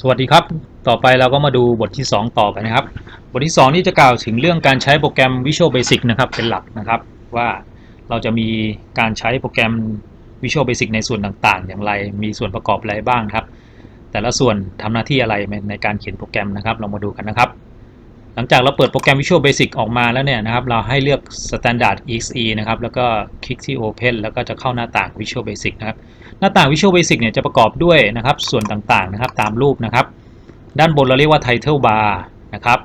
สวัสดีครับ ต่อไปเราก็มาดูบทที่ 2 ต่อไปนะครับ บทที่ 2 นี่จะกล่าวถึงเรื่องการใช้โปรแกรม Visual Basic นะครับเป็นหลักนะครับ ว่าเราจะมีการใช้โปรแกรม Visual Basic ในส่วนต่างๆ อย่างไร มีส่วนประกอบอะไรบ้างครับ แต่ละส่วนทำหน้าที่อะไรในการเขียนโปรแกรมนะครับ เรามาดูกันนะครับ หลังจากเราเปิดโปรแกรม Visual Basic ออกมาแล้วเนี่ยนะครับ เราให้เลือก Standard exe นะครับ แล้วก็คลิกที่ Open แล้วก็จะเข้าหน้าต่าง Visual Basic นะครับ หน้าต่าง Visual Basic เนี่ยจะประกอบด้วยนะครับ ส่วนต่างๆนะครับ ตามรูปนะครับ ด้านบนเราเรียกว่า Title Bar นะครับ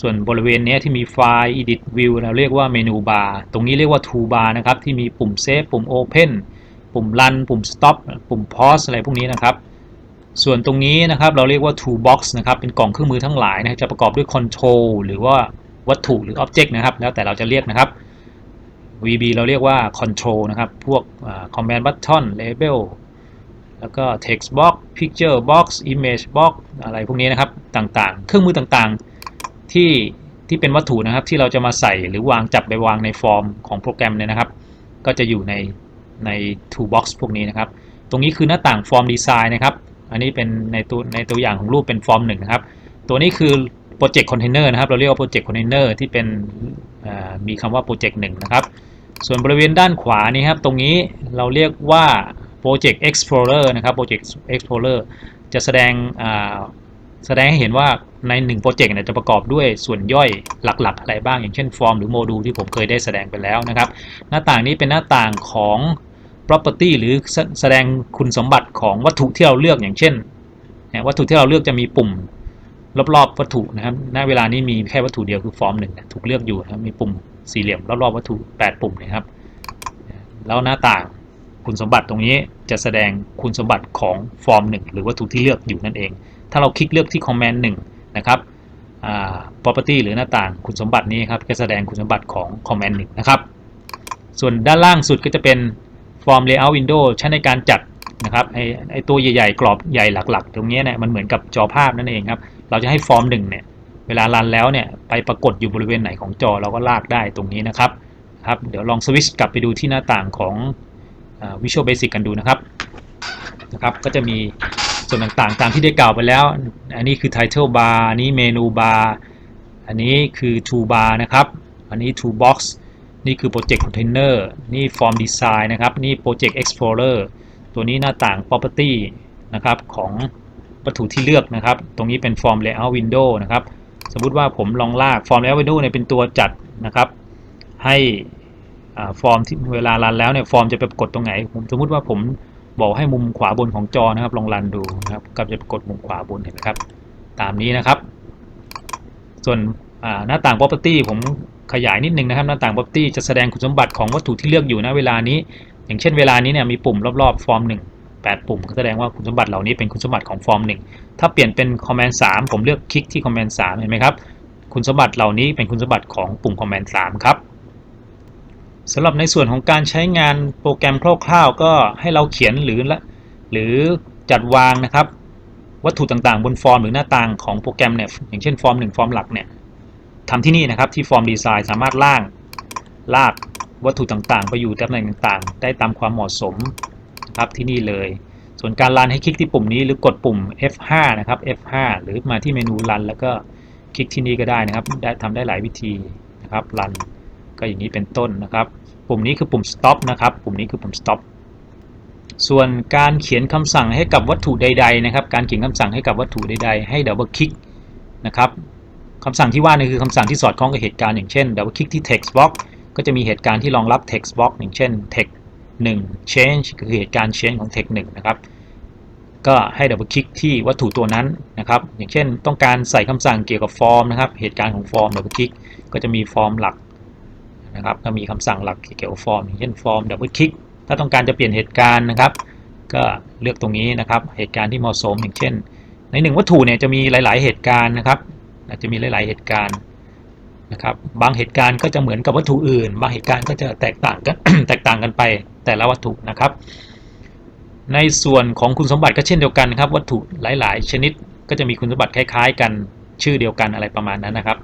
ส่วนบริเวณนี้ที่มีไฟล์ Edit View เราเรียกว่า Menu Bar ตรงนี้เรียกว่า Toolbar นะครับ ที่มีปุ่ม Save ปุ่ม Open ปุ่ม Run ปุ่ม Stop ปุ่ม Pause อะไรพวกนี้นะครับ ส่วนตรงนี้นะครับเราเรียกว่า Toolbox นะครับเป็นกล่องเครื่องมือทั้งหลายนะจะประกอบด้วย Control หรือว่าวัตถุหรือ Object นะครับ แล้วแต่เราจะเรียกนะครับ VB เราเรียกว่า Control นะครับ พวก Command Button Label แล้วก็ Text Box Picture Box Image Box อะไรพวกนี้นะครับต่างๆ เครื่องมือต่างๆที่ที่เป็นวัตถุนะครับที่เราจะมาใส่หรือวางจับไปวางในฟอร์มของโปรแกรมเนี่ยนะครับ ก็จะอยู่ในใน Toolbox พวกนี้นะครับ ตรงนี้คือหน้าต่าง Form Design นะครับ อันนี้เป็นในตัวในตัวอย่างของรูปเป็นฟอร์มหนึ่งนะครับ ตัวนี้คือ Project Container นะครับ เราเรียกว่า Project Container ที่เป็นมีคำว่า Project 1นะครับ ส่วนบริเวณด้านขวานี้ครับ ตรงนี้เราเรียกว่า Project Explorer นะครับ Project Explorer จะแสดงแสดงให้เห็นว่าใน1โปรเจกต์เนี่ยจะประกอบด้วยส่วนย่อยหลักๆ อะไรบ้างอย่างเช่นฟอร์มหรือโมดูลที่ผมเคยได้แสดงไปแล้วนะครับ หน้าต่างนี้เป็นหน้าต่างของ property หรือแสดงคุณสมบัติของวัตถุที่เราเลือกอย่างเช่นวัตถุที่เราเลือกจะมีปุ่มรอบๆวัตถุนะครับ ณ เวลานี้มีแค่วัตถุเดียวคือฟอร์มหนึ่งถูกเลือกอยู่นะครับมีปุ่มสี่เหลี่ยมรอบๆวัตถุ 8 ปุ่มนะครับ แล้วหน้าต่างคุณสมบัติตรงนี้จะแสดงคุณสมบัติของฟอร์ม1หรือวัตถุที่เลือกอยู่นั่นเอง ถ้าเราคลิกเลือกที่ command 1นะครับ property หรือหน้าต่างคุณสมบัตินี้ครับจะแสดงคุณสมบัติของ command 1นะครับ ส่วนด้านล่างสุดก็จะเป็น form layout window ใช้ในการจัดนะครับไอไอตัวใหญ่ๆ กรอบใหญ่หลักๆ ตรงนี้เนี่ยมันเหมือนกับจอภาพนั่นเองครับ เราจะให้ฟอร์ม1เนี่ยเวลารันแล้วเนี่ยไปปรากฏอยู่บริเวณไหนของจอเราก็ลากได้ตรงนี้นะครับครับเดี๋ยวลองสวิตช์กลับไปดูที่หน้าต่างของ Visual Basic กันดูนะครับนะครับ ก็จะมีส่วนต่างๆ ตามที่ได้กล่าวไปแล้ว อันนี้คือ Title Bar อันนี้ Menu Bar อันนี้คือ Toolbar นะครับ อันนี้ Toolbox นี่คือ Project Container นี่ Form Design นะครับ นี่ Project Explorer ตัวนี้หน้าต่าง Property นะครับของวัตถุที่เลือกนะครับ ตรงนี้เป็น Form Layout Window นะครับ สมมุติว่าผมลองลาก Form Layout Window เนี่ยเป็นตัวจัดนะครับ ให้ฟอร์มที่เวลารันแล้วเนี่ยฟอร์มจะไปกฏตรงไหน ผมสมมุติว่าผมบอกให้มุมขวาบนของจอนะครับ ลองรันดูนะครับก็จะกฏมุมขวาบนเห็นไหมครับ ตามนี้นะครับ ส่วนหน้าต่าง property ผม ขยายนิดนึงนะครับหน้าต่าง property จะแสดงคุณสมบัติของวัตถุที่เลือกอยู่นะเวลานี้ อย่างเช่นเวลานี้เนี่ยมีปุ่มรอบๆฟอร์ม1 8ปุ่มก็แสดงว่าคุณสมบัติเหล่านี้เป็นคุณสมบัติของฟอร์ม1ถ้าเปลี่ยนเป็น command 3 ผมเลือกคลิกที่ command 3 เห็นไหมครับ คุณสมบัติเหล่านี้เป็นคุณสมบัติของปุ่ม command 3 ครับสำหรับในส่วนของการใช้งานโปรแกรมคร่าวๆ ก็ให้เราเขียนหรือหรือจัดวางนะครับ วัตถุต่างๆ บนฟอร์มหรือหน้าต่างของโปรแกรมเนี่ยอย่างเช่นฟอร์ม1ฟอร์มหลักเนี่ย ทำที่นี่นะครับที่ฟอร์มดีไซน์สามารถล่างลากวัตถุต่างๆ ไปอยู่ตำแหน่งต่างๆ ได้ตามความเหมาะสมนะครับที่นี่เลย ส่วนการรันให้คลิกที่ปุ่มนี้หรือกดปุ่ม F5 นะครับ F5 หรือมาที่เมนูรันแล้วก็คลิกที่นี่ก็ได้นะครับ ได้ทำได้หลายวิธีนะครับรันก็อย่างนี้เป็นต้นนะครับ ปุ่มนี้คือปุ่ม stop นะครับ ปุ่มนี้คือปุ่ม stop ส่วนการเขียนคำสั่งให้กับวัตถุใด ๆ นะครับ การเขียนคำสั่งให้กับวัตถุใด ๆ ให้ดับเบิลคลิกนะครับ คำสั่งที่ว่านี่คือคำสั่งที่สอดคล้องกับเหตุการณ์อย่างเช่นดับเบิลคลิกที่ text box ก็จะมีเหตุการณ์ที่รองรับ text box อย่างเช่น text 1 change คือเหตุการณ์ change ของ text 1นะครับ ก็ให้ดับเบิลคลิกที่วัตถุตัวนั้นนะครับ อย่างเช่นต้องการใส่คำสั่งเกี่ยวกับฟอร์มนะครับ เหตุการณ์ของฟอร์มดับเบิลคลิกก็จะมีฟอร์มหลักนะครับ ก็มีคำสั่งหลักเกี่ยวกับฟอร์มอย่างเช่นฟอร์มดับเบิลคลิกถ้าต้องการจะเปลี่ยนเหตุการณ์นะครับ ก็เลือกตรงนี้นะครับ เหตุการณ์ที่เหมาะสมอย่างเช่น ในหนึ่งวัตถุเนี่ยจะมีหลาย ๆ เหตุการณ์นะครับ อาจจะมีหลาย ๆ เหตุการณ์นะครับ บางเหตุการณ์ก็จะเหมือนกับวัตถุอื่น บางเหตุการณ์ก็จะแตกต่างกันแตกต่างกันไปแต่ละวัตถุนะครับ ในส่วนของคุณสมบัติก็เช่นเดียวกันครับ วัตถุหลาย ๆ ชนิดก็จะมีคุณสมบัติคล้าย ๆ กันชื่อเดียวกันอะไรประมาณนั้นนะครับ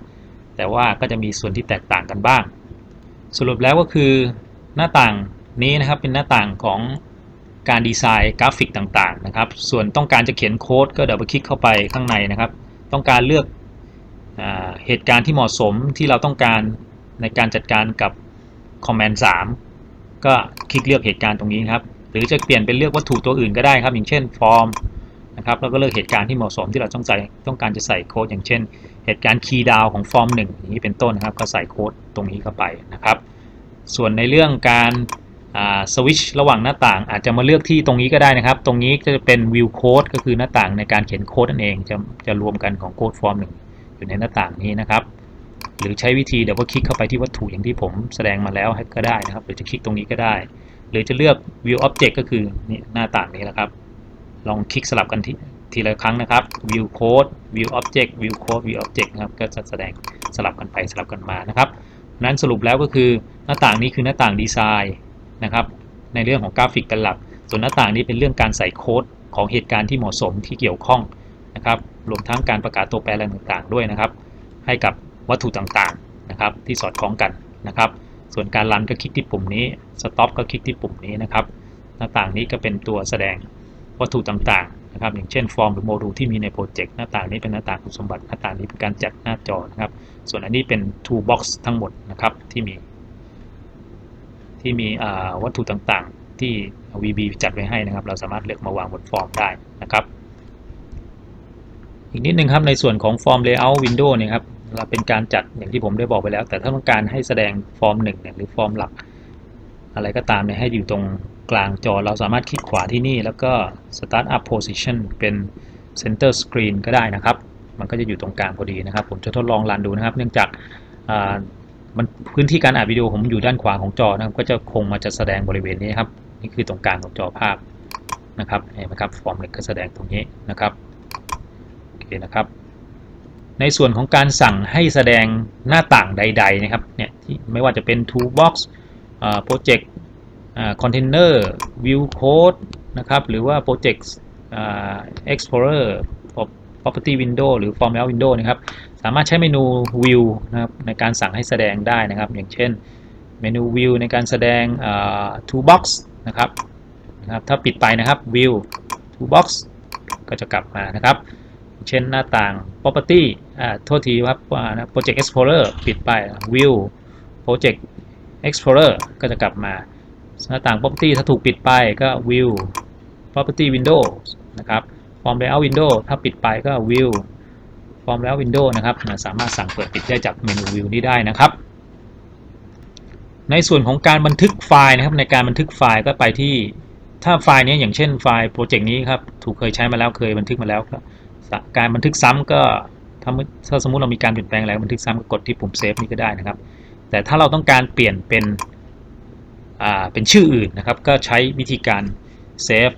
แต่ว่าก็จะมีส่วนที่แตกต่างกันบ้าง สรุปแล้วก็คือหน้าต่างนี้นะครับเป็นหน้าต่างของการดีไซน์กราฟิกต่างๆนะครับ ส่วนต้องการจะเขียนโค้ดก็ดับเบิลคลิกเข้าไปข้างในนะครับ ต้องการเลือก เหตุการณ์ที่เหมาะสมที่เราต้องการในการจัดการกับ Command 3 ก็คลิกเลือกเหตุการณ์ตรงนี้ครับ หรือจะเปลี่ยนเป็นเลือกวัตถุตัวอื่นก็ได้ครับ อย่างเช่นฟอร์มนะครับแล้วก็เลือกเหตุการณ์ที่เหมาะสมที่เราต้องใจต้องการจะใส่โค้ดอย่างเช่น เหตุการณ์คีย์ดาวของฟอร์ม1อย่างนี้เป็นต้นนะครับ ก็ใส่โค้ดตรงนี้เข้าไปนะครับ ส่วนในเรื่องการสวิชระหว่างหน้าต่างอาจจะมาเลือกที่ตรงนี้ก็ได้นะครับ ตรงนี้จะเป็น view code ก็คือหน้าต่างในการเขียนโค้ดนั่นเองจะจะรวมกันของโค้ดฟอร์มหนึ่ง อยู่ในหน้าต่างนี้นะครับ หรือใช้วิธีเดี๋ยวว่าคลิกเข้าไปที่วัตถุอย่างที่ผมแสดงมาแล้วก็ได้นะครับ หรือจะคลิกตรงนี้ก็ได้ หรือจะเลือก view object ก็คือนี่หน้าต่างนี้แหละครับ ลองคลิกสลับกันทีทีละครั้งนะครับ view code view object view code view object นะครับ ก็จะแสดงสลับกันไปสลับกันมานะครับ นั้นสรุปแล้วก็คือหน้าต่างนี้คือหน้าต่างดีไซน์นะครับ ในเรื่องของกราฟิกเป็นหลัก ส่วนหน้าต่างนี้เป็นเรื่องการใส่โค้ดของเหตุการณ์ที่เหมาะสมที่เกี่ยวข้องนะครับ รวมทั้งการประกาศตัวแปรต่างๆ ด้วยนะครับ ให้กับวัตถุต่างๆนะครับ ที่สอดคล้องกันนะครับ ส่วนการรันก็คลิกที่ปุ่มนี้ stop ก็คลิกที่ปุ่มนี้นะครับ หน้าต่างนี้ก็เป็นตัวแสดงวัตถุต่างๆนะครับ อย่างเช่นฟอร์มหรือโมดูลที่มีในโปรเจกต์หน้าต่างนี้เป็นหน้าต่างคุณสมบัติหน้าต่างนี้เป็นการจัดหน้าจอนะครับ ส่วนอันนี้เป็น toolbox ทั้งหมดนะครับที่มี ที่มีวัตถุต่างๆ ที่ VB จัดไว้ให้นะครับ เราสามารถเลือกมาวางบนฟอร์มได้นะครับ อีกนิดนึงครับในส่วนของฟอร์ม Layout Window เนี่ยครับเราเป็นการจัดอย่างที่ผมได้บอกไปแล้ว แต่ถ้าต้องการให้แสดงฟอร์มหนึ่งเนี่ยหรือฟอร์มหลัก อะไรก็ตามเนี่ยให้อยู่ตรงกลางจอเราสามารถคลิกขวาที่นี่แล้วก็ Start Up Position เป็น Center Screen ก็ได้นะครับ มันก็จะอยู่ตรงกลางพอดีนะครับ ผมจะทดลองรันดูนะครับ เนื่องจากมันพื้นที่การอ่านวิดีโอผมอยู่ด้านขวาของจอนะครับ ก็จะคงมาจะแสดงบริเวณนี้ครับ นี่คือตรงกลางของจอภาพนะครับเห็นไหมครับฟอร์มหนึ่งก็แสดงตรงนี้นะครับ เคนะครับ ในส่วนของการสั่งให้แสดงหน้าต่างใด ๆ นะครับเนี่ยที่ไม่ว่าจะเป็น toolbox project container view code นะครับหรือว่า project explorer property window หรือ Format window นะครับสามารถใช้เมนู view นะครับในการสั่งให้แสดงได้นะครับ อย่างเช่นเมนู view ในการแสดง toolbox นะครับนะครับ ถ้าปิดไปนะครับ view toolbox ก็จะกลับมานะครับ เช่นหน้าต่าง property อ่าโทษทีครับนะ project explorer ปิดไป view project explorer ก็จะกลับมา หน้าต่าง property ถ้าถูกปิดไปก็ view property window นะครับ form layout window ถ้าปิดไปก็ view form layout window นะครับสามารถสั่งเปิดปิดได้จากเมนู view นี้ได้นะครับ ในส่วนของการบันทึกไฟล์นะครับ ในการบันทึกไฟล์ก็ไปที่ถ้าไฟล์นี้อย่างเช่นไฟล์โปรเจกต์นี้ครับ ถูกเคยใช้มาแล้วเคยบันทึกมาแล้วครับ การบันทึกซ้ำก็ถ้าถ้าสมมุติเรามีการเปลี่ยนแปลงอะไรบันทึกซ้ำก็กดที่ปุ่มเซฟนี้ก็ได้นะครับ แต่ถ้าเราต้องการเปลี่ยนเป็นอ่าเป็นชื่ออื่นนะครับ ก็ใช้วิธีการเซฟ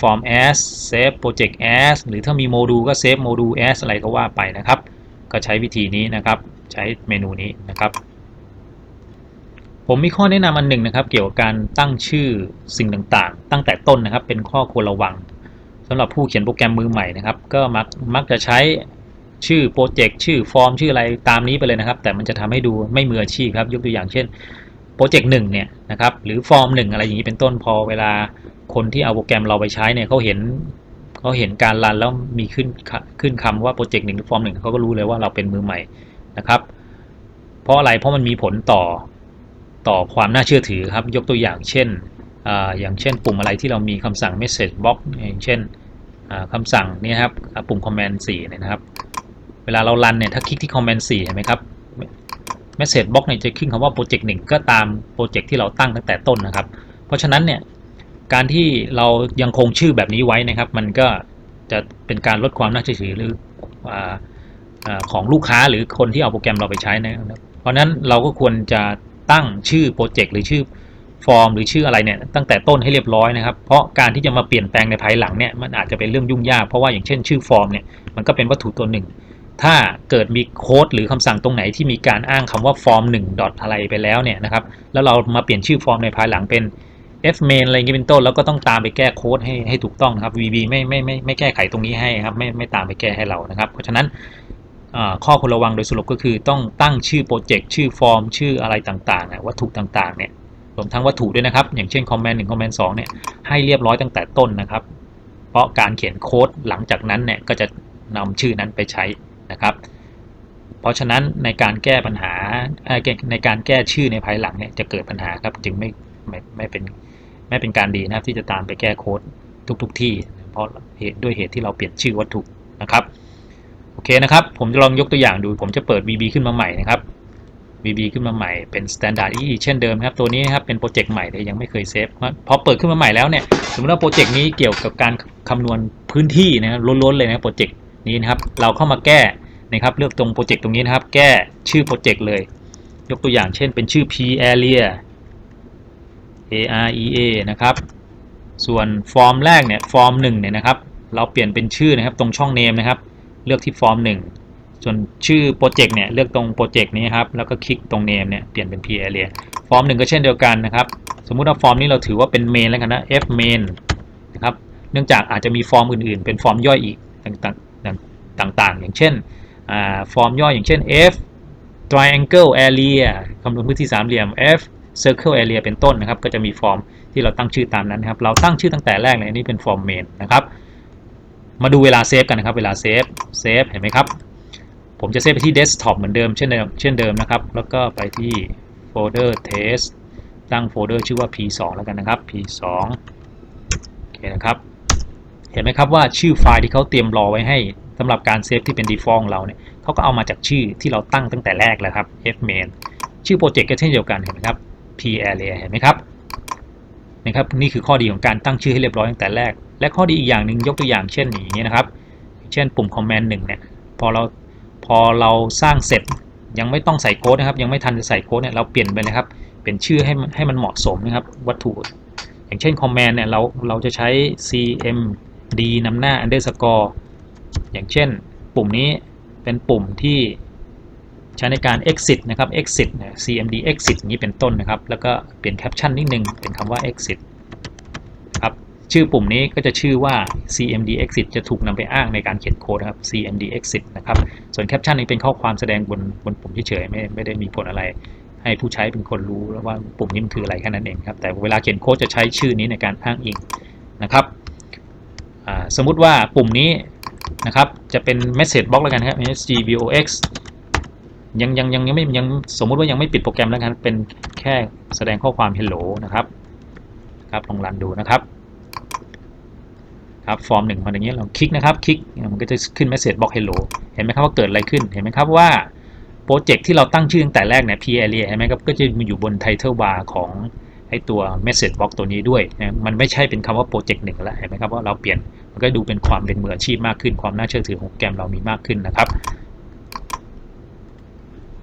form as save project as หรือถ้ามีโมดูลก็ save โมดูล as อะไรก็ว่าไปนะครับ ก็ใช้วิธีนี้นะครับ ใช้เมนูนี้นะครับ ผมมีข้อแนะนำอันหนึ่งนะครับ เกี่ยวกับการตั้งชื่อสิ่งต่างๆ ตั้งแต่ต้นนะครับ เป็นข้อควรระวัง สำหรับผู้เขียนโปรแกรมมือใหม่นะครับ ก็มักมักจะใช้ชื่อโปรเจกต์ชื่อฟอร์มชื่ออะไรตามนี้ไปเลยนะครับ แต่มันจะทำให้ดูไม่มืออาชีพครับ ยกตัวอย่างเช่นโปรเจกต์หนึ่งเนี่ยนะครับหรือฟอร์มหนึ่งอะไรอย่างนี้เป็นต้นพอเวลาคนที่เอาโปรแกรมเราไปใช้เนี่ยเขาเห็นเขาเห็นการรันแล้วมีขึ้นขึ้นคำว่าโปรเจกต์หนึ่งหรือฟอร์มหนึ่งเขาก็รู้เลยว่าเราเป็นมือใหม่นะครับ เพราะอะไรเพราะมันมีผลต่อต่อความน่าเชื่อถือครับ ยกตัวอย่างเช่น อย่างเช่นปุ่มอะไรที่เรามีคำสั่ง message box อย่างเช่นคำสั่งนี่ครับปุ่ม command 4เนี่ยนะครับ เวลาเรารันเนี่ยถ้าคลิกที่ command 4เห็นไหมครับ message box เนี่ยจะขึ้นคำว่าโปรเจกต์หนึ่งก็ตามโปรเจกต์ที่เราตั้งตั้งแต่ต้นนะครับ เพราะฉะนั้นเนี่ยการที่เรายังคงชื่อแบบนี้ไว้นะครับ มันก็จะเป็นการลดความน่าเชื่อถือหรือของลูกค้าหรือคนที่เอาโปรแกรมเราไปใช้นะครับ เพราะนั้นเราก็ควรจะตั้งชื่อโปรเจกต์หรือชื่อ ฟอร์มหรือชื่ออะไรเนี่ยตั้งแต่ต้นให้เรียบร้อยนะครับเพราะการที่จะมาเปลี่ยนแปลงในภายหลังเนี่ยมันอาจจะเป็นเรื่องยุ่งยากเพราะว่าอย่างเช่นชื่อฟอร์มเนี่ยมันก็เป็นวัตถุตัวหนึ่ง ถ้าเกิดมีโค้ดหรือคำสั่งตรงไหนที่มีการอ้างคำว่าฟอร์ม1ดอทอะไรไปแล้วเนี่ยนะครับแล้วเรามาเปลี่ยนชื่อฟอร์มในภายหลังเป็น f main อะไรเงี้ยเป็นต้นแล้วก็ต้องตามไปแก้โค้ดให้ให้ถูกต้องนะครับ VB ไม่ไม่ไม่ไม่แก้ไขตรงนี้ให้ครับไม่ไม่ตามไปแก้ให้เรานะครับ เพราะฉะนั้นข้อควรระวังโดยสรุปก็คือต้องตั้งชื่อโปรเจกต์ชื่อฟอร์ม ชื่ออะไรต่างๆวัตถุต่างๆเนี่ย รวมทั้งวัตถุด้วยนะครับ อย่างเช่น command 1 command 2เนี่ยให้เรียบร้อยตั้งแต่ต้นนะครับ เพราะการเขียนโค้ดหลังจากนั้นเนี่ยก็จะนำชื่อนั้นไปใช้นะครับ เพราะฉะนั้นในการแก้ปัญหาในการแก้ชื่อในภายหลังเนี่ยจะเกิดปัญหาครับ จึงไม่ไม่ไม่เป็นไม่เป็นการดีนะครับที่จะตามไปแก้โค้ดทุกๆทที่ เพราะเหตุด้วยเหตุที่เราเปลี่ยนชื่อวัตถุนะครับโอเคนะครับ ผมจะลองยกตัวอย่างดู ผมจะเปิด VB ขึ้นมาใหม่นะครับ VB ขึ้นมาใหม่เป็น Standard EE เช่นเดิมครับ ตัวนี้ครับเป็นโปรเจกต์ใหม่แต่ยังไม่เคยเซฟพอเปิดขึ้นมาใหม่แล้วเนี่ยสมมติว่าโปรเจกต์นี้เกี่ยวกับการคำนวณพื้นที่นะครับล้นๆเลยนะโปรเจกต์นี้นะครับ เราเข้ามาแก้นะครับเลือกตรงโปรเจกต์ตรงนี้นะครับ แก้ชื่อโปรเจกต์เลย ยกตัวอย่างเช่นเป็นชื่อ P area A R E A นะครับส่วนฟอร์มแรกเนี่ยฟอร์ม1เนี่ยนะครับ เราเปลี่ยนเป็นชื่อนะครับตรงช่องเนมนะครับ เลือกที่ฟอร์ม1 ส่วนชื่อโปรเจกต์เนี่ยเลือกตรงโปรเจกต์นี้ครับแล้วก็คลิกตรงเนมเนี่ยเปลี่ยนเป็น P area ฟอร์ม1ก็เช่นเดียวกันนะครับ สมมุติว่าฟอร์มนี้เราถือว่าเป็นเมนแล้วกันนะ F main นะครับเนื่องจากอาจจะมีฟอร์มอื่นๆ เป็นฟอร์มย่อยอีกต่างๆต่างๆ อย่างเช่นฟอร์มย่อยอย่างเช่น F triangle area คำนวณพื้นที่สามเหลี่ยม F circle area เป็นต้นนะครับ ก็จะมีฟอร์มที่เราตั้งชื่อตามนั้นนะครับ เราตั้งชื่อตั้งแต่แรกเลยนี่เป็นฟอร์มเมนนะครับ มาดูเวลาเซฟกันนะครับ เวลาเซฟ เซฟ เห็นไหมครับ ผมจะเซฟไปที่เดสก์ท็อปเหมือนเดิมเช่นเดิมเช่นเดิมนะครับ แล้วก็ไปที่โฟลเดอร์ test ตั้งโฟลเดอร์ชื่อว่า p2 แล้วกันนะครับ p2 โอเคนะครับ เห็นไหมครับว่าชื่อไฟล์ที่เขาเตรียมรอไว้ให้สำหรับการเซฟที่เป็น default ของเราเนี่ยเขาก็เอามาจากชื่อที่เราตั้งตั้งแต่แรกแล้วครับ f main ชื่อโปรเจกต์ก็เช่นเดียวกันเห็นไหมครับ p area เห็นไหมครับนะครับนี่คือข้อดีของการตั้งชื่อให้เรียบร้อยตั้งแต่แรก และข้อดีอีกอย่างหนึ่งยกตัวอย่างเช่นอย่างนี้นะครับ เช่นปุ่ม command 1เนี่ยพอเรา พอเราสร้างเสร็จยังไม่ต้องใส่โค้ดนะครับ ยังไม่ทันจะใส่โค้ดเนี่ยเราเปลี่ยนไปเลยครับ เปลี่ยนชื่อให้มันให้มันเหมาะสมนะครับ วัตถุ อย่างเช่น command เนี่ยเราเราจะใช้ cmd นำหน้า underscore อย่างเช่น ปุ่มนี้เป็นปุ่มที่ใช้ในการ exit นะครับ exit cmd exit อย่างนี้เป็นต้นนะครับ แล้วก็เปลี่ยน caption นิดนึงเป็นคำว่า exit ชื่อปุ่มนี้ก็จะชื่อว่า cmd exit จะถูกนำไปอ้างในการเขียนโค้ดนะครับ cmd exit นะครับ ส่วน caption นี้เป็นข้อความแสดงบนบนปุ่มเฉยๆไม่ไม่ได้มีผลอะไร ให้ผู้ใช้เป็นคนรู้แล้วว่าปุ่มนี้มันคืออะไรแค่นั้นเองครับ แต่เวลาเขียนโค้ดจะใช้ชื่อนี้ในการอ้างอิงนะครับสมมุติว่าปุ่มนี้นะครับจะเป็น message box แล้วกันครับ msgbox ยังยังยังยังไม่ยังสมมุติว่ายังไม่ปิดโปรแกรมแล้วกันเป็นแค่แสดงข้อความ hello นะครับครับลองรันดูนะครับ ครับฟอร์มหนึ่งมาอย่างเงี้ยเราคลิกนะครับคลิกมันก็จะขึ้น message box hello เห็นไหมครับว่าเกิดอะไรขึ้นเห็นไหมครับว่าโปรเจกต์ที่เราตั้งชื่อตั้งแต่แรกเนี่ย p area เห็นไหมครับก็จะมาอยู่บน title bar ของไอตัว message box ตัวนี้ด้วยนะมันไม่ใช่เป็นคำว่าโปรเจกต์หนึ่งแล้วเห็นไหมครับว่าเราเปลี่ยนมันก็ดูเป็นความเป็นมืออาชีพมากขึ้น ความน่าเชื่อถือของโปรแกรมเรามีมากขึ้นนะครับ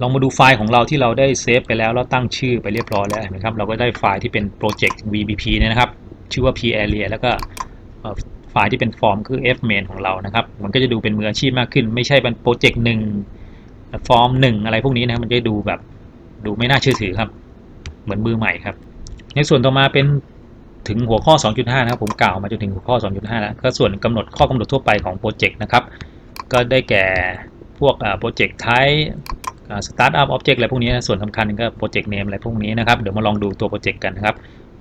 ลองมาดูไฟล์ของเราที่เราได้เซฟไปแล้วแล้วตั้งชื่อไปเรียบร้อยแล้วเห็นไหมครับเราก็ได้ไฟล์ที่เป็นโปรเจกต์ VBP เนี่ยนะครับ ชื่อว่า p area แล้วก็ไฟล์ที่เป็นฟอร์มคือ f main ของเรานะครับ มันก็จะดูเป็นมืออาชีพมากขึ้น ไม่ใช่เป็นโปรเจกต์หนึ่งฟอร์มหนึ่งอะไรพวกนี้นะครับ มันจะดูแบบดูไม่น่าเชื่อถือครับ เหมือนมือใหม่ครับ ในส่วนต่อมาเป็นถึงหัวข้อ 2.5 นะครับ ผมกล่าวมาจนถึงหัวข้อ 2.5 แล้วก็ส่วนกำหนดข้อกำหนดทั่วไปของโปรเจกต์นะครับ ก็ได้แก่พวกโปรเจกต์ไทป์สตาร์ทอัพออบเจกต์อะไรพวกนี้นะส่วนสำคัญก็โปรเจกต์เนมอะไรพวกนี้นะครับ เดี๋ยวมาลองดูตัวโปรเจกต์กันนะครับ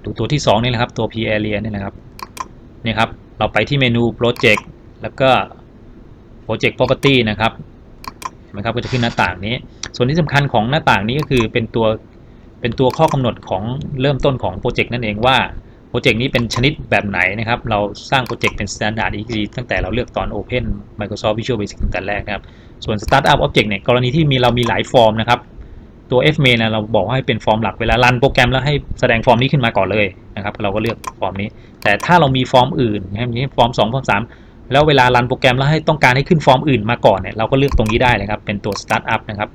ดูตัวที่ 2 นี่แหละครับ ตัว p area นี่นะครับนี่ครับ เราไปที่เมนูโปรเจกต์แล้วก็โปรเจกต์ property นะครับเห็นไหมครับก็จะขึ้นหน้าต่างนี้ ส่วนที่สำคัญของหน้าต่างนี้ก็คือเป็นตัวเป็นตัวข้อกำหนดของเริ่มต้นของโปรเจกต์นั่นเองว่าโปรเจกต์นี้เป็นชนิดแบบไหนนะครับ เราสร้างโปรเจกต์เป็น Standard EXE ตั้งแต่เราเลือกตอน Open Microsoft Visual Basic ตั้งแต่แรกนะครับ ส่วน Startup Object เนี่ยกรณีที่มีเรามีหลายฟอร์มนะครับ ตัว fmain นะเราบอกให้เป็นฟอร์มหลักเวลารันโปรแกรมแล้วให้แสดงฟอร์มนี้ขึ้นมาก่อนเลยนะครับ เราก็เลือกฟอร์มนี้ แต่ถ้าเรามีฟอร์มอื่นนะครับนี้ฟอร์ม2ฟอร์ม3 แล้วเวลารันโปรแกรมแล้วให้ต้องการให้ขึ้นฟอร์มอื่นมาก่อนเนี่ยเราก็เลือกตรงนี้ได้เลยครับ เป็นตัว Startup นะครับ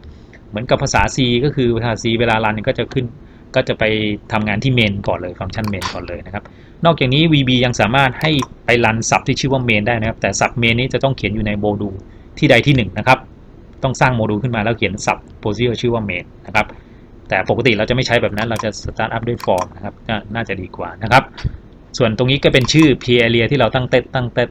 เหมือนกับภาษา C ก็คือภาษา C เวลารันก็จะขึ้นก็จะไปทำงานที่เมนก่อนเลยฟังก์ชันเมนก่อนเลยนะครับ นอกจากนี้ VB ยังสามารถให้ไปรันซับที่ชื่อว่าเมนได้นะครับ แต่ซับเมนนี้จะต้องเขียนอยู่ในโมดูลที่ใดที่1นงนะครับ ต้องสร้างโมดูลขึ้นมาแล้วเขียนซับโพซิชื่อว่าเมนนะครับ แต่ปกติเราจะไม่ใช้แบบนั้นเราจะสตาร์ทอัพด้วยฟอร์มนะครับน่าจะดีกว่านะครับ ส่วนตรงนี้ก็เป็นชื่อ p area ที่เราตั้งเต็ตั้งเต็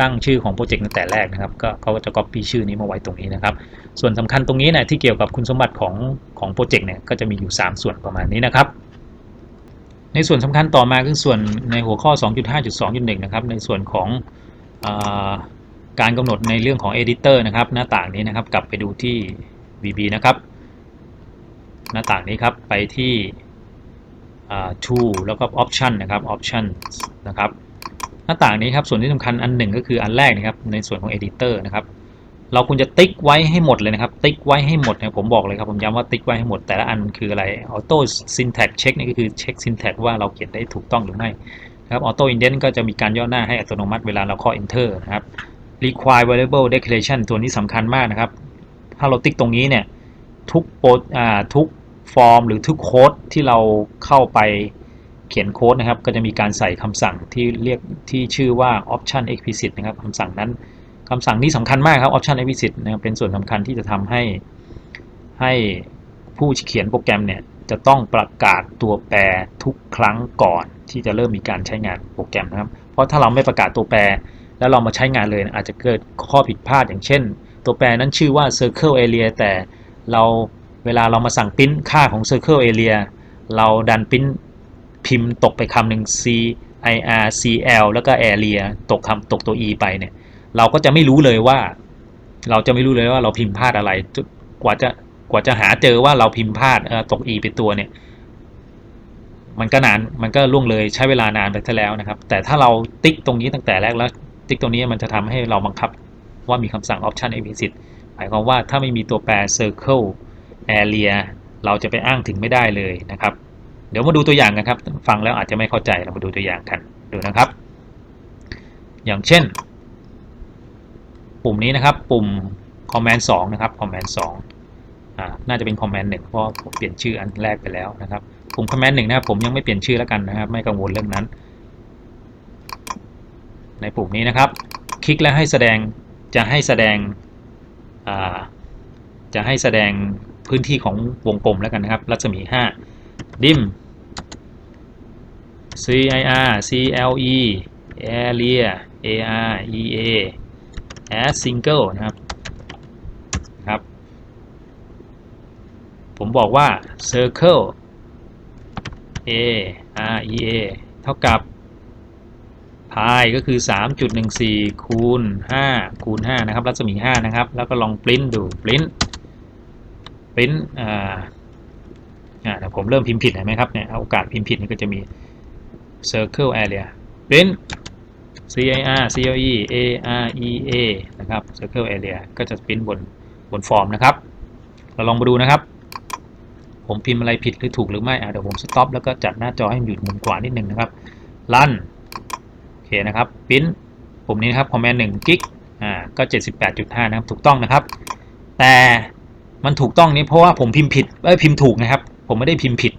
ตั้งชื่อของโปรเจกต์ตั้งแต่แรกนะครับก็เขาก็จะ copy ชื่อนี้มาไว้ตรงนี้นะครับ ส่วนสำคัญตรงนี้เนี่ยที่เกี่ยวกับคุณสมบัติของของโปรเจกต์เนี่ยก็จะมีอยู่ 3 ส่วนประมาณนี้นะครับในส่วนสำคัญต่อมาคือส่วนในหัวข้อ 2.5.2.1 นะครับ ในส่วนของอ การกำหนดในเรื่องของ Editor นะครับ หน้าต่างนี้นะครับ กลับไปดูที่ VB นะครับ หน้าต่างนี้ครับ ไปที่ Tool แล้วก็ Option นะครับ Option นะครับ หน้าต่างนี้ครับ ส่วนที่สำคัญอันหนึ่งก็คืออันแรกนะครับ ในส่วนของ Editor นะครับ เราควรจะติ๊กไว้ให้หมดเลยนะครับ ติ๊กไว้ให้หมดนะผมบอกเลยครับ ผมย้ำว่าติ๊กไว้ให้หมด แต่ละอันคืออะไร Auto Syntax Check นี่ก็คือเช็ค syntax ว่าเราเขียนได้ถูกต้องหรือไม่นะครับ Auto Indent ก็จะมีการย่อหน้าให้อัตโนมัติเวลาเราเคาะ Enter นะครับ Require Variable Declaration ตัวนี้สำคัญมากนะครับ ถ้าเราติ๊กตรงนี้เนี่ย ทุกโปรอ่าทุกฟอร์มหรือทุกโค้ดที่เราเข้าไปเขียนโค้ดนะครับ ก็จะมีการใส่คำสั่งที่เรียกที่ชื่อว่า option explicit นะครับคำสั่งนั้นคำสั่งนี้สำคัญมากครับ option explicit นะครับเป็นส่วนสำคัญที่จะทำให้ให้ผู้เขียนโปรแกรมเนี่ยจะต้องประกาศตัวแปรทุกครั้งก่อนที่จะเริ่มมีการใช้งานโปรแกรมนะครับ เพราะถ้าเราไม่ประกาศตัวแปร แล้วเรามาใช้งานเลยอาจจะเกิดข้อผิดพลาดอย่างเช่น ตัวแปรนั้นชื่อว่า circle area แต่เราเวลาเรามาสั่งปริ้นค่าของ circle area เราดันปริ้นพิมพ์ตกไปคำหนึ่ง c i r c l แล้วก็ area ตกคำตกตัว e ไปเนี่ยเราก็จะไม่รู้เลยว่า เราจะไม่รู้เลยว่าเราพิมพ์พลาดอะไรกว่าจะกว่าจะหาเจอว่าเราพิมพ์พลาดตก e ไปตัวเนี่ยมันก็นานมันก็ล่วงเลยใช้เวลานานไปซะแล้วนะครับ แต่ถ้าเราติ๊กตรงนี้ตั้งแต่แรกแล้ว ติ๊กตรงนี้มันจะทำให้เราบังคับว่ามีคำสั่ง option explicit หมายความว่าถ้าไม่มีตัวแปร circle area เราจะไปอ้างถึงไม่ได้เลยนะครับ เดี๋ยวมาดูตัวอย่างกันครับ ฟังแล้วอาจจะไม่เข้าใจเรามาดูตัวอย่างกันดูนะครับ อย่างเช่น ปุ่มนี้นะครับปุ่ม command 2 นะครับ command 2อ่าน่าจะเป็น command 1เพราะผมเปลี่ยนชื่ออันแรกไปแล้วนะครับ ปุ่ม command 1นะครับผมยังไม่เปลี่ยนชื่อแล้วกันนะครับ ไม่กังวลเรื่องนั้น ในปุ่มนี้นะครับ คลิกแล้วให้แสดงจะให้แสดงจะให้แสดงพื้นที่ของวงกลมแล้วกันนะครับ รัศมี 5 dim cir cle area ar ea add single นะครับครับ ผมบอกว่า circle a r e a เท่ากับ พายก็คือ 3.14 คูณ 5 คูณ 5 นะครับ รัศมี 5 นะครับ แล้วก็ลองปริ้นดูปริ้นปริ้นอ่าอ่าเดี๋ยวผมเริ่มพิมพ์ผิดเห็นไหมครับเนี่ยโอกาสพิมพ์ผิดนี่ก็จะมี circle area ปริ้น c i r c l e a r e a นะครับ circle area ก็จะปริ้นบนบนฟอร์มนะครับ เราลองมาดูนะครับ ผมพิมพ์อะไรผิดหรือถูกหรือไม่อ่าเดี๋ยวผมสต็อปแล้วก็จัดหน้าจอให้มันอยู่มุมขวานิดนึงนะครับ run โอ เคนะครับปิ้นปุ่มนี้นะครับ command 1กิกอ่าก็78.5นะครับถูกต้องนะครับ แต่มันถูกต้องนี้เพราะว่าผมพิมพ์ผิดเอ้ยพิมพ์ถูกนะครับ ผมไม่ได้พิมพ์ผิด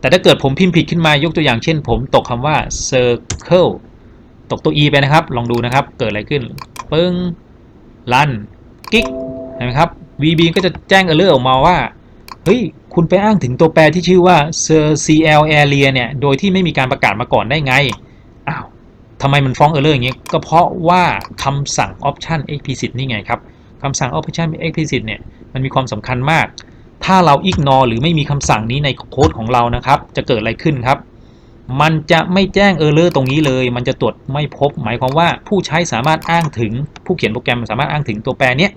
แต่ถ้าเกิดผมพิมพ์ผิดขึ้นมายกตัวอย่างเช่น ผมตกคำว่า circle ตกตัว e ไปนะครับ ลองดูนะครับ เกิดอะไรขึ้น ปึ้ง run กิกเห็นไหมครับ VB ก็จะแจ้ง error ออกมาว่า เฮ้ย คุณไปอ้างถึงตัวแปรที่ชื่อว่า cl area เนี่ย โดยที่ไม่มีการประกาศมาก่อนได้ไง อ้าว ทำไมมันฟ้อง error ออย่างเงี้ยก็เพราะว่าคำสั่ง option explicit นี่ไงครับคำสั่ง option explicit เนี่ยมันมีความสำคัญมาก ถ้าเรา ignore หรือไม่มีคำสั่งนี้ในโค้ดของเรานะครับ จะเกิดอะไรขึ้นครับ มันจะไม่แจ้ง error ตรงนี้เลย มันจะตรวจไม่พบ หมายความว่าผู้ใช้สามารถอ้างถึงผู้เขียนโปรแกรมสามารถอ้างถึงตัวแปรเนี้ย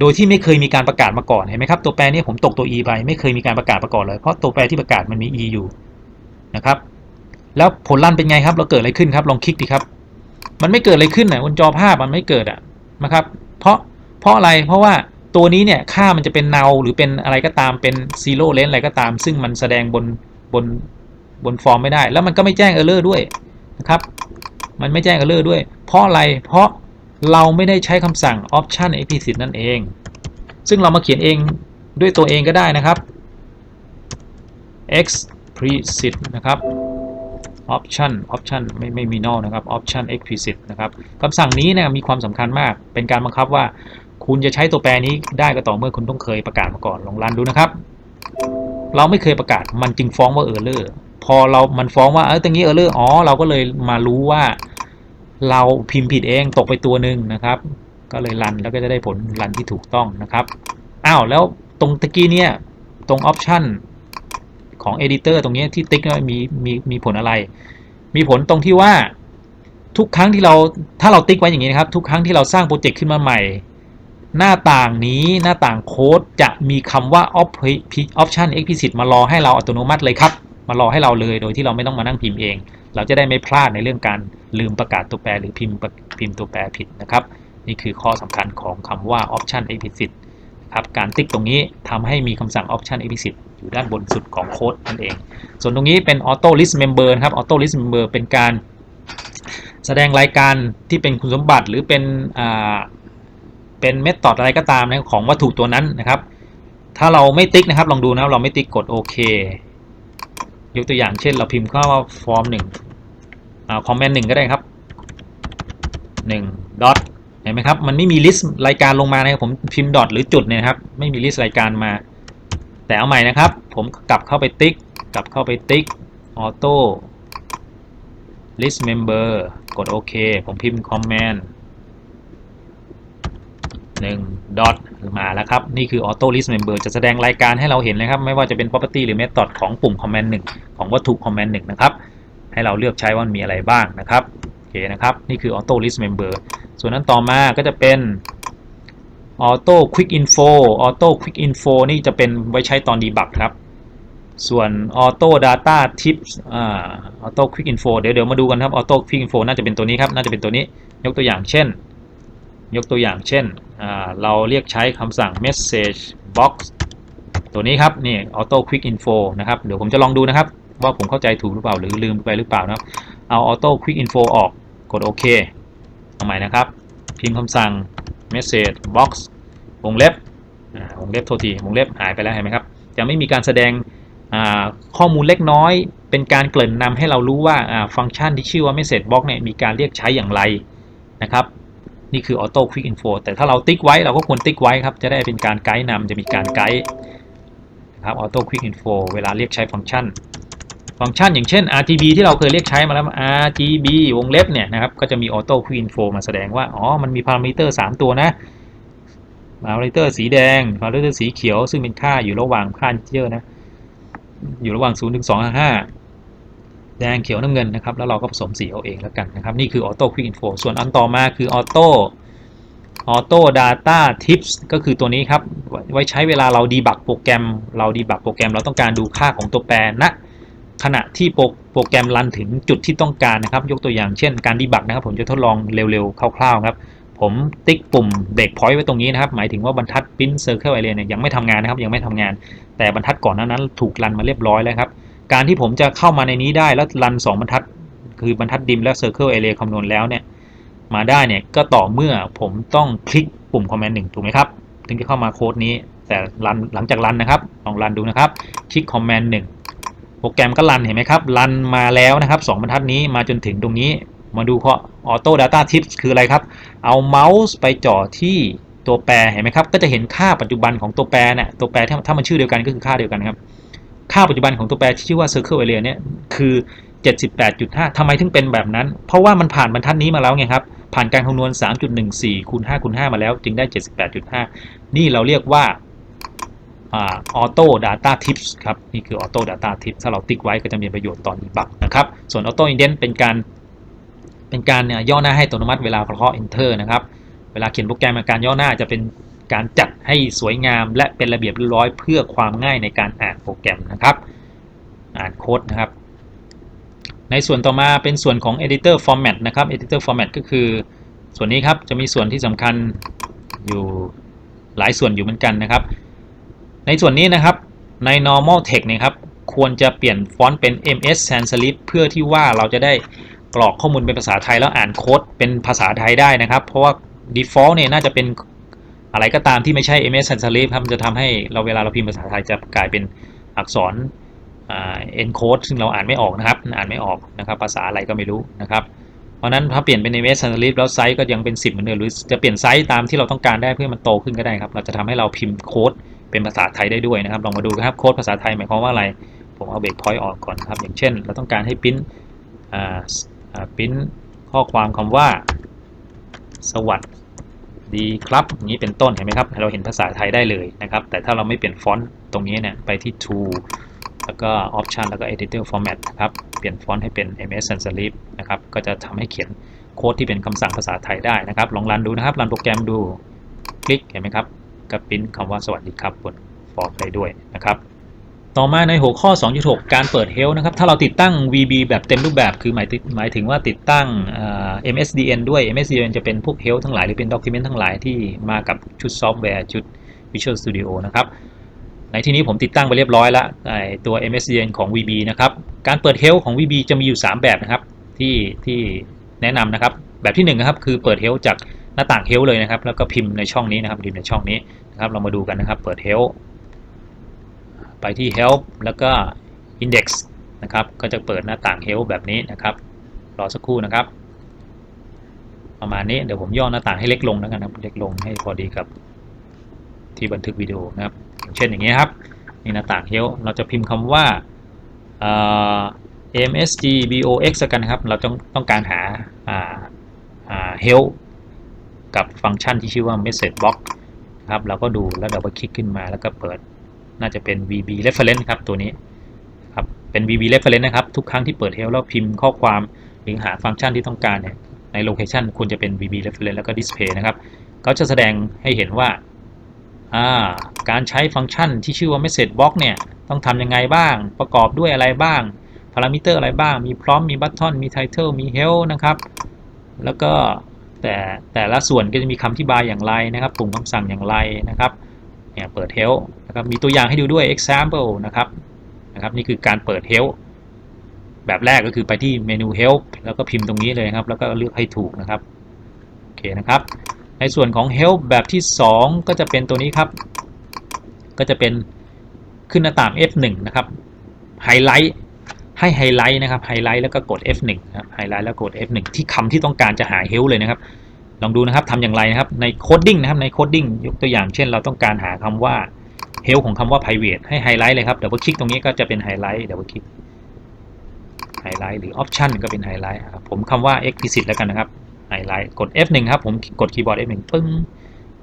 โดยที่ไม่เคยมีการประกาศมาก่อนเห็นไหมครับ ตัวแปรเนี้ผมตกตัว e ไปไม่เคยมีการประกาศมาก่อนเลย เพราะตัวแปรที่ประกาศมันมี e อยู่นะครับ แล้วผลลันเป็นไงครับ เราเกิดอะไรขึ้นครับ ลองคลิกดิครับ มันไม่เกิดอะไรขึ้นอะบนจอภาพมันไม่เกิดอะนะครับ เพราะเพราะอะไรเพราะว่าตัวนี้เนี่ยค่ามันจะเป็น null หรือเป็นอะไรก็ตามเป็น zero length อะไรก็ตาม ซึ่งมันแสดงบนบนบนฟอร์มไม่ได้ แล้วมันก็ไม่แจ้ง error ด้วยนะครับ มันไม่แจ้ง error ด้วย เพราะอะไรเพราะเราไม่ได้ใช้คำสั่ง option explicit นั่นเอง ซึ่งเรามาเขียนเองด้วยตัวเองก็ได้นะครับ explicit นะครับ option option ไม่ไม่มี null นะครับ option explicit นะครับคำสั่งนี้นะมีความสำคัญมาก เป็นการบังคับว่า คุณจะใช้ตัวแปรนี้ได้ก็ต่อเมื่อคุณต้องเคยประกาศมาก่อนลองรันดูนะครับ เราไม่เคยประกาศมันจึงฟ้องว่า error พอเรามันฟ้องว่าเออตรงนี้ error อ๋อเราก็เลยมารู้ว่า เราพิมพ์ผิดเองตกไปตัวหนึ่งนะครับ ก็เลยรันแล้วก็จะได้ผลรันที่ถูกต้องนะครับอ้าวแล้วตรงตะกี้เนี่ยตรง option ของ Editor ตรงนี้ที่ติ๊กมีมีมีผลอะไร มีผลตรงที่ว่าทุกครั้งที่เราถ้าเราติ๊กไว้อย่างนี้นะครับ ทุกครั้งที่เราสร้างโปรเจกต์ขึ้นมาใหม่ หน้าต่างนี้หน้าต่างโค้ดจะมีคำว่า option explicit มารอให้เราอัตโนมัติเลยครับ มารอให้เราเลยโดยที่เราไม่ต้องมานั่งพิมพ์เอง เราจะได้ไม่พลาดในเรื่องการลืมประกาศตัวแปรหรือพิมพ์พิมพ์ตัวแปรผิดนะครับ นี่คือข้อสำคัญของคำว่า option explicit ครับการติ๊กตรงนี้ทำให้มีคำสั่ง option explicit อยู่ด้านบนสุดของโค้ดนั่นเอง ส่วนตรงนี้เป็น auto list member นะครับ auto list member เป็นการแสดงรายการที่เป็นคุณสมบัติหรือเป็นเป็นเมธอดอะไรก็ตามนะของวัตถุตัวนั้นนะครับ ถ้าเราไม่ติ๊กนะครับ ลองดูนะเราไม่ติ๊กกดโอเคยกตัวอย่างเช่น เราพิมพ์เข้าว่าฟอร์มหนึ่งคอมเมนต์หนึ่งก็ได้ครับหนึ่งดอทเห็นไหมครับ มันไม่มีลิสต์รายการลงมานะครับผมพิมพ์ดอทหรือจุดเนี่ยครับ ไม่มีลิสต์รายการมา แต่เอาใหม่นะครับ ผมกลับเข้าไปติ๊ก กลับเข้าไปติ๊กออโต้ list member กดโอเค ผมพิมพ์ command 1 dot มาแล้วครับ นี่คือ auto list member จะแสดงรายการให้เราเห็นเลยครับ ไม่ว่าจะเป็น property หรือ method ของปุ่ม command 1 ของวัตถุ command 1 นะครับ ให้เราเลือกใช้ว่ามีอะไรบ้างนะครับ โอเคนะครับ นี่คือ auto list member ส่วนนั้นต่อมาก็จะเป็น auto quick info auto quick info นี่จะเป็นไว้ใช้ตอน debug ครับ ส่วน auto data tips อ่า auto quick info เดี๋ยวเดี๋ยวมาดูกันครับ auto quick info น่าจะเป็นตัวนี้ครับ น่าจะเป็นตัวนี้ ยกตัวอย่างเช่น ยกตัวอย่างเช่นอ่าเราเรียกใช้คำสั่ง message box ตัวนี้ครับ นี่ auto quick info นะครับ เดี๋ยวผมจะลองดูนะครับ ว่าผมเข้าใจถูกหรือเปล่า หรือลืมไปหรือเปล่านะครับ เอา auto quick info ออก กดโอเคเอาใหม่นะครับ พิมพ์คำสั่ง message box วงเล็บอ่าวงเล็บโทษทีวงเล็บหายไปแล้วเห็นไหมครับ จะไม่มีการแสดงข้อมูลเล็กน้อย เป็นการเกริ่นนำให้เรารู้ว่าฟังก์ชันที่ชื่อว่า message box เนี่ยมีการเรียกใช้อย่างไรนะครับ นี่คือ auto quick info แต่ถ้าเราติ๊กไว้เราก็ควรติ๊กไว้ครับ จะได้เป็นการไกด์นำจะมีการไกด์นะครับ auto quick info เวลาเรียกใช้ฟังก์ชัน ฟังก์ชันอย่างเช่น RGB ที่เราเคยเรียกใช้มาแล้ว RGB วงเล็บเนี่ยนะครับก็จะมี auto quick info มาแสดงว่า อ๋อ มันมีพารามิเตอร์ 3 ตัวนะพารามิเตอร์สีแดงพารามิเตอร์สีเขียว ซึ่งเป็นค่าอยู่ระหว่างค่าเยอะนะ อยู่ระหว่าง 0 ถึง 255 แดงเขียวน้ำเงินนะครับ แล้วเราก็ผสมสีเอาเองแล้วกันนะครับ นี่คือ auto quick info ส่วนอันต่อมาคือ auto auto data tips ก็คือตัวนี้ครับ ไว้ใช้เวลาเราดีบักโปรแกรม เราดีบักโปรแกรม เราต้องการดูค่าของตัวแปรณ ขณะที่โปรแกรมรันถึงจุดที่ต้องการนะครับ ยกตัวอย่างเช่นการดีบักนะครับ ผมจะทดลองเร็วๆคร่าวๆครับ ผมติ๊กปุ่มเบรกพอยต์ไว้ตรงนี้นะครับ หมายถึงว่าบรรทัด print circle area เรียเนี่ยยังไม่ทำงานนะครับ ยังไม่ทำงาน แต่บรรทัดก่อนน้านั้นถูกรันมาเรียบร้อยแล้วครับ การที่ผมจะเข้ามาในนี้ได้แล้วรัน 2 บรรทัด คือบรรทัดดิมและ circle area คำนวณแล้วเนี่ยมาได้เนี่ยก็ต่อเมื่อผมต้องคลิกปุ่ม command 1ถูกไหมครับถึงจะเข้ามาโค้ดนี้แต่รันหลังจากรันนะครับลองรันดูนะครับคลิก command 1 โปรแกรมก็รันเห็นไหมครับ รันมาแล้วนะครับ2บรรทัดนี้มาจนถึงตรงนี้ มาดูข้อ auto data tips คืออะไรครับ เอาเมาส์ไปจ่อที่ตัวแปรเห็นไหมครับ ก็จะเห็นค่าปัจจุบันของตัวแปรเนี่ยตัวแปรถ้ามันชื่อเดียวกันก็คือค่าเดียวกันครับ ค่าปัจจุบันของตัวแปรที่ชื่อว่า circle area เนี่ยคือ 78.5ทำไมถึงเป็นแบบนั้น เพราะว่ามันผ่านบรรทัดนี้มาแล้วไงครับ ผ่านการคำนวณ 3.14คูณ5คูณ5มาแล้วจึงได้ 78.5 นี่เราเรียกว่า auto data tips ครับ นี่คือ auto data tips ถ้าเราติ๊กไว้ก็จะมีประโยชน์ตอนดีบักนะครับ ส่วน auto indent เป็นการ เป็นการเนี่ยย่อหน้าให้อัตโนมัติเวลาเคาะ enter นะครับ เวลาเขียนโปรแกรมการย่อหน้าจะเป็นการจัดให้สวยงาม และเป็นระเบียบเรียบร้อยเพื่อความง่ายในการอ่านโปรแกรมนะครับ อ่านโค้ดนะครับ ในส่วนต่อมาเป็นส่วนของ editor format นะครับ editor format ก็คือ ส่วนนี้ครับจะมีส่วนที่สำคัญอยู่หลายส่วนอยู่เหมือนกันนะครับ ในส่วนนี้นะครับใน normal text เนี่ยครับควรจะเปลี่ยนฟอนต์เป็น ms sans serif เพื่อที่ว่าเราจะได้กรอกข้อมูลเป็นภาษาไทยแล้วอ่านโค้ดเป็นภาษาไทยได้นะครับ เพราะว่า default เนี่ยน่าจะเป็นอะไรก็ตามที่ไม่ใช่ ms sans serif ครับจะทำให้เราเวลาเราพิมพ์ภาษาไทยจะกลายเป็นอักษร encode ซึ่งเราอ่านไม่ออกนะครับ อ่านไม่ออกนะครับ ภาษาอะไรก็ไม่รู้นะครับ เพราะนั้นถ้าเปลี่ยนเป็น ms sans serif แล้วไซส์ก็ยังเป็น 10 เหมือนเดิมหรือจะเปลี่ยนไซส์ตามที่เราต้องการได้เพื่อมันโตขึ้นก็ได้ครับ เราจะทำให้เราพิมพ์โค้ด เป็นภาษาไทยได้ด้วยนะครับ ลองมาดูครับโค้ดภาษาไทยหมายความว่าอะไร ผมเอาเบรกพอยต์ออกก่อนครับ อย่างเช่น เราต้องการให้พิมพ์พิมพ์ข้อความคำว่า สวัสดีครับอย่างนี้เป็นต้นเห็นไหมครับ เราเห็นภาษาไทยได้เลยนะครับ แต่ถ้าเราไม่เปลี่ยนฟอนต์ตรงนี้เนี่ยไปที่ to ไปแล้วก็ Option แล้วก็ Editor Format นะครับ เปลี่ยนฟอนต์ให้เป็น MS Sans Serif นะครับ ก็จะทำให้เขียนโค้ดที่เป็นคำสั่งภาษาไทยได้นะครับ ลองรันดูนะครับ รันโปรแกรมดู คลิกเห็นไหมครับ กระปริ้นคำว่าสวัสดีครับบนฟอร์มได้ด้วยนะครับ ต่อมาในหัวข้อ 2.6 การเปิด Help นะครับ ถ้าเราติดตั้ง VB แบบเต็มรูปแบบ คือหมายหมายถึงว่าติดตั้ง MSDN ด้วย MSDN จะเป็นพวก Help ทั้งหลาย หรือเป็น Document ทั้งหลายที่มากับชุดซอฟต์แวร์ชุด Visual Studio นะครับในที่นี้ผมติดตั้งไปเรียบร้อยแล้วไอตัว MSDN ของ VB นะครับ การเปิด Help ของ VB จะมีอยู่ 3 แบบนะครับที่ที่แนะนำนะครับ แบบที่1นะครับคือเปิด Help จาก น้าต่าง Help เลยนะครับ แล้วก็พิมพ์ในช่องนี้นะครับพิมพ์ในช่องนี้นะครับ เรามาดูกันนะครับ เปิด Help ไปที่ help แล้วก็ index นะครับ ก็จะเปิดหน้าต่าง help แบบนี้นะครับ รอสักครู่นะครับ ประมาณนี้ เดี๋ยวผมย่อหน้าต่างให้เล็กลงแล้วกันครับ เล็กลงให้พอดีกับที่บันทึกวิดีโอนะครับ อย่างเช่นอย่างนี้ครับ นี่หน้าต่าง help เราจะพิมพ์คำว่า msg box กันนะครับ เราต้องต้องการหาาา help กับฟังก์ชันที่ชื่อว่า message box ครับเราก็ดูแล้วเราก็คลิกขึ้นมาแล้วก็เปิด น่าจะเป็น VB reference ครับตัวนี้ครับเป็น VB reference นะครับ ทุกครั้งที่เปิด help แล้วพิมพ์ข้อความหรือหาฟังก์ชันที่ต้องการเนี่ยในโลเคชันควรจะเป็น VB reference แล้วก็ display นะครับเขาจะแสดงให้เห็นว่าาการใช้ฟังก์ชันที่ชื่อว่า message box เนี่ยต้องทำยังไงบ้าง ประกอบด้วยอะไรบ้างพารามิเตอร์อะไรบ้าง มีพร้อม มี button มี title มี help นะครับ แล้วก็ แต่แต่ละส่วนก็จะมีคำอธิบายอย่างไรนะครับปุ่มคำสั่งอย่างไรนะครับเนี่ยเปิด help นะครับมีตัวอย่างให้ดูด้วย example นะครับนะครับนี่คือการเปิด help แบบแรกก็คือไปที่เมนู help แล้วก็พิมพ์ตรงนี้เลยครับ แล้วก็เลือกให้ถูกนะครับโอเคนะครับ ในส่วนของ help แบบที่ 2 ก็จะเป็นตัวนี้ครับ ก็จะเป็นขึ้นหน้าต่าง F1 นะครับไฮไลท์ ให้ไฮไลท์นะครับไฮไลท์แล้วก็กด F1 นะครับไฮไลท์แล้วกด F1 ที่คำที่ต้องการจะหา help เลยนะครับ ลองดูนะครับทำอย่างไรนะครับในโคดดิ้งนะครับในโคดดิ้งยกตัวอย่างเช่น เราต้องการหาคำว่า help ของคำว่า private ให้ไฮไลท์เลยครับเดี๋ยวคลิกตรงนี้ก็จะเป็นไฮไลท์เดี๋ยวคลิกไฮไลท์หรือ option ก็เป็นไฮไลท์ผมคำว่า explicit แล้วกันนะครับไฮไลท์กด F1 ครับผมกดคีย์บอร์ด F1 ปึ้ง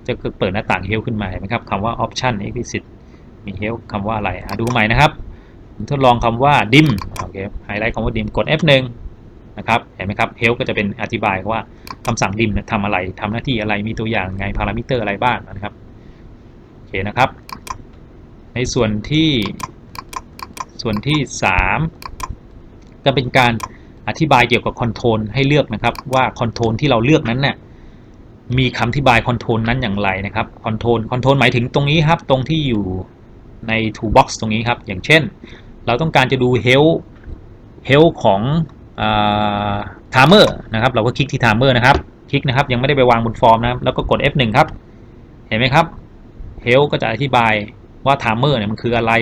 จะเปิดหน้าต่าง help ขึ้นมาเห็นไหมครับคำว่า option explicit มี help คำว่าอะไรดูใหม่นะครับทดลองคำว่า dim คไฮไลท์คำว่า dim กด F1 นะครับเห็นไหมครับ help ก็จะเป็นอธิบายว่าคำสั่ง dim เนี่ยทำอะไรทำหน้าที่อะไรมีตัวอย่างไงพารามิเตอร์อะไรบ้างนะครับโอเคนะครับ ในส่วนที่ส่วนที่ 3 จะเป็นการอธิบายเกี่ยวกับคอนโทรลให้เลือกนะครับ ว่าคอนโทรลที่เราเลือกนั้นเนี่ยมีคำอธิบายคอนโทรลนั้นอย่างไรนะครับคอนโทรลคอนโทรลหมายถึงตรงนี้ครับ ตรงที่อยู่ใน toolbox ตรงนี้ครับ อย่างเช่น เราต้องการจะดู health ของทามเมอร์นะครับ เราก็คลิกที่ timer นะครับ คลิกนะครับ ยังไม่ได้ไปวางบนฟอร์มนะครับ แล้วก็กด F1 ครับ เห็นไหมครับ help ก็จะอธิบายว่า timer เนี่ยมันคืออะไร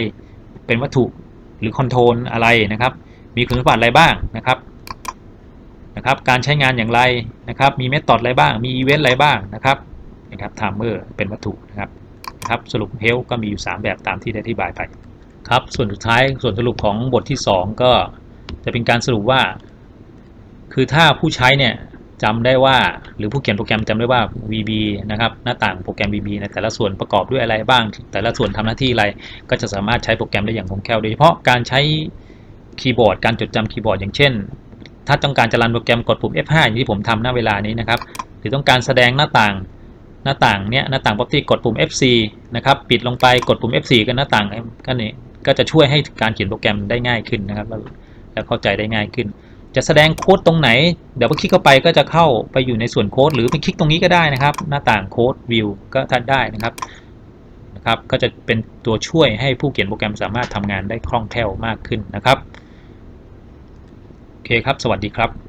เป็นวัตถุหรือคอนโทรลอะไรนะครับ มีคุณสมบัติอะไรบ้างนะครับนะครับ การใช้งานอย่างไรนะครับ มีเมธอดอะไรบ้าง มีอีเวนต์อะไรบ้างนะครับนะครับ timer เป็นวัตถุนะครับนะครับสรุป help ก็มีอยู่ 3 แบบตามที่ได้อธิบายไปครับส่วนสุดท้ายส่วนสรุปของบทที่ 2 ก็ จะเป็นการสรุปว่า คือถ้าผู้ใช้เนี่ยจำได้ว่าหรือผู้เขียนโปรแกรมจำได้ว่า VB นะครับหน้าต่างโปรแกรม VB ในแต่ละส่วนประกอบด้วยอะไรบ้าง แต่ละส่วนทำหน้าที่อะไร ก็จะสามารถใช้โปรแกรมได้อย่างคล่องแคล่วโดยเฉพาะการใช้คีย์บอร์ดการจดจำคีย์บอร์ดอย่างเช่น ถ้าต้องการจะรันโปรแกรมกดปุ่ม F5 อย่างที่ผมทำหน้าเวลานี้นะครับหรือต้องการแสดงหน้าต่างหน้าต่างเนี้ยหน้าต่าง property กดปุ่ม F4 นะครับปิดลงไปกดปุ่ม F4 กันหน้าต่างก็นี่ก็จะช่วยให้การเขียนโปรแกรมได้ง่ายขึ้นนะครับ และเข้าใจได้ง่ายขึ้น จะแสดงโค้ดตรงไหน เดี๋ยวพอคลิกเข้าไปก็จะเข้าไปอยู่ในส่วนโค้ดหรือไปคลิกตรงนี้ก็ได้นะครับ หน้าต่างโค้ดวิวก็ทัดได้นะครับนะครับ ก็จะเป็นตัวช่วยให้ผู้เขียนโปรแกรมสามารถทำงานได้คล่องแคล่วมากขึ้นนะครับ โอเคครับ สวัสดีครับ